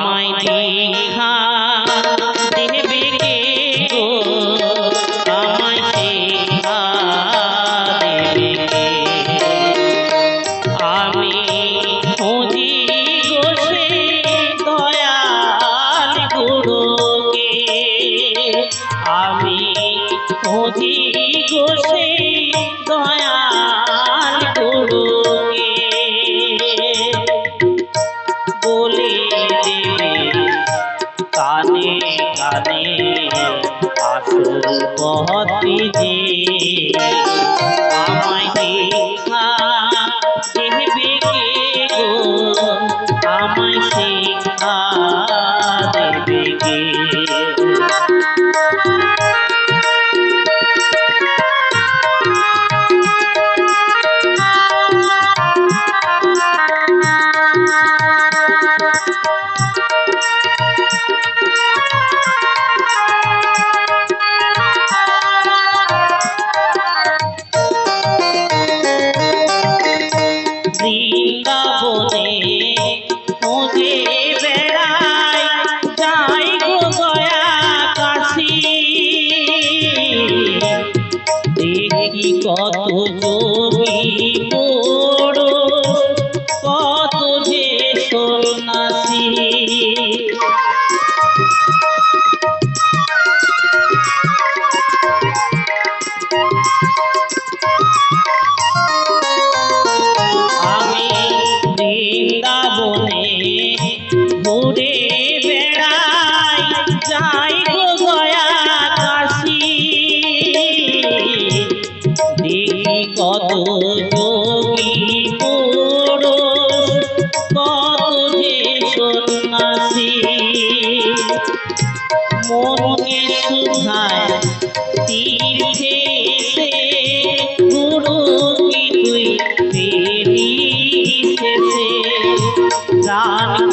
আমায় দীঘা দেবে কে গো আমায় দীঘা কে আমি খুঁজি গো আসল পথে যে আমায় দেখা দেবে দেবে কে? நான்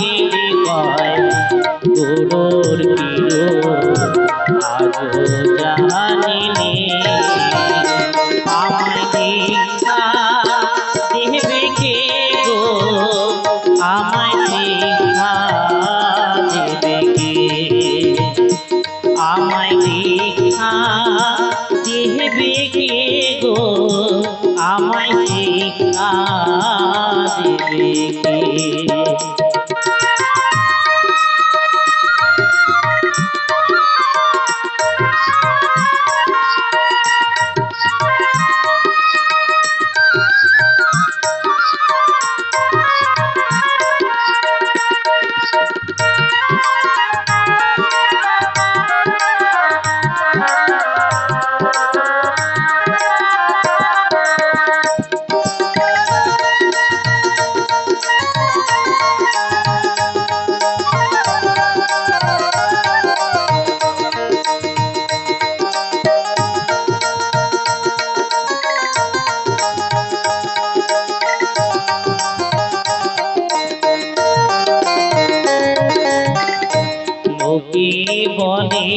বলে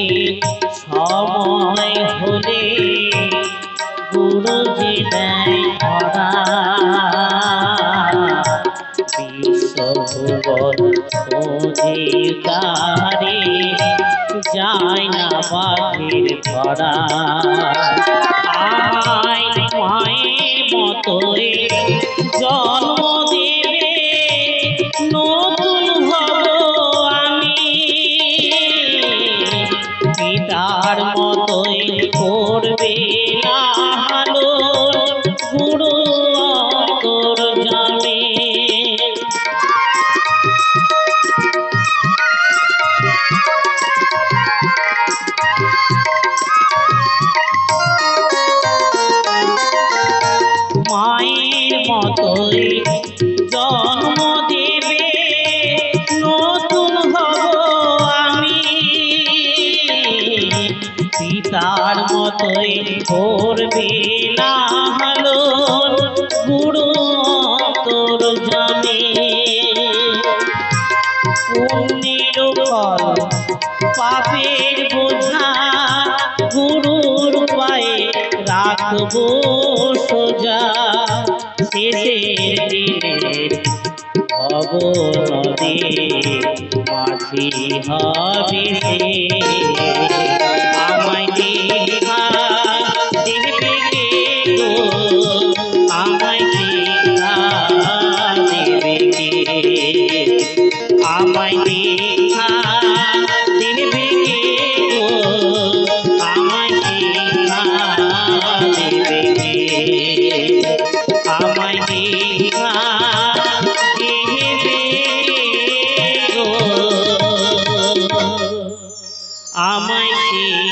সময় হলে গুরুজি দেয় ধরা। যায় না বাঘের ধরা। আয় মায়ের মতোই জন্ম পিতার মতোই করবে লালো গুরু অন্তর জানে। মায়ের মতোই জন্ম মতোই করবে না হলো গুরু তোর জানে। পুণ্যের ফল পাপের বোঝা, গুরুর পায়ে রাখব সোজা। শেষের দিনের ভব নদী মাঝি হবে see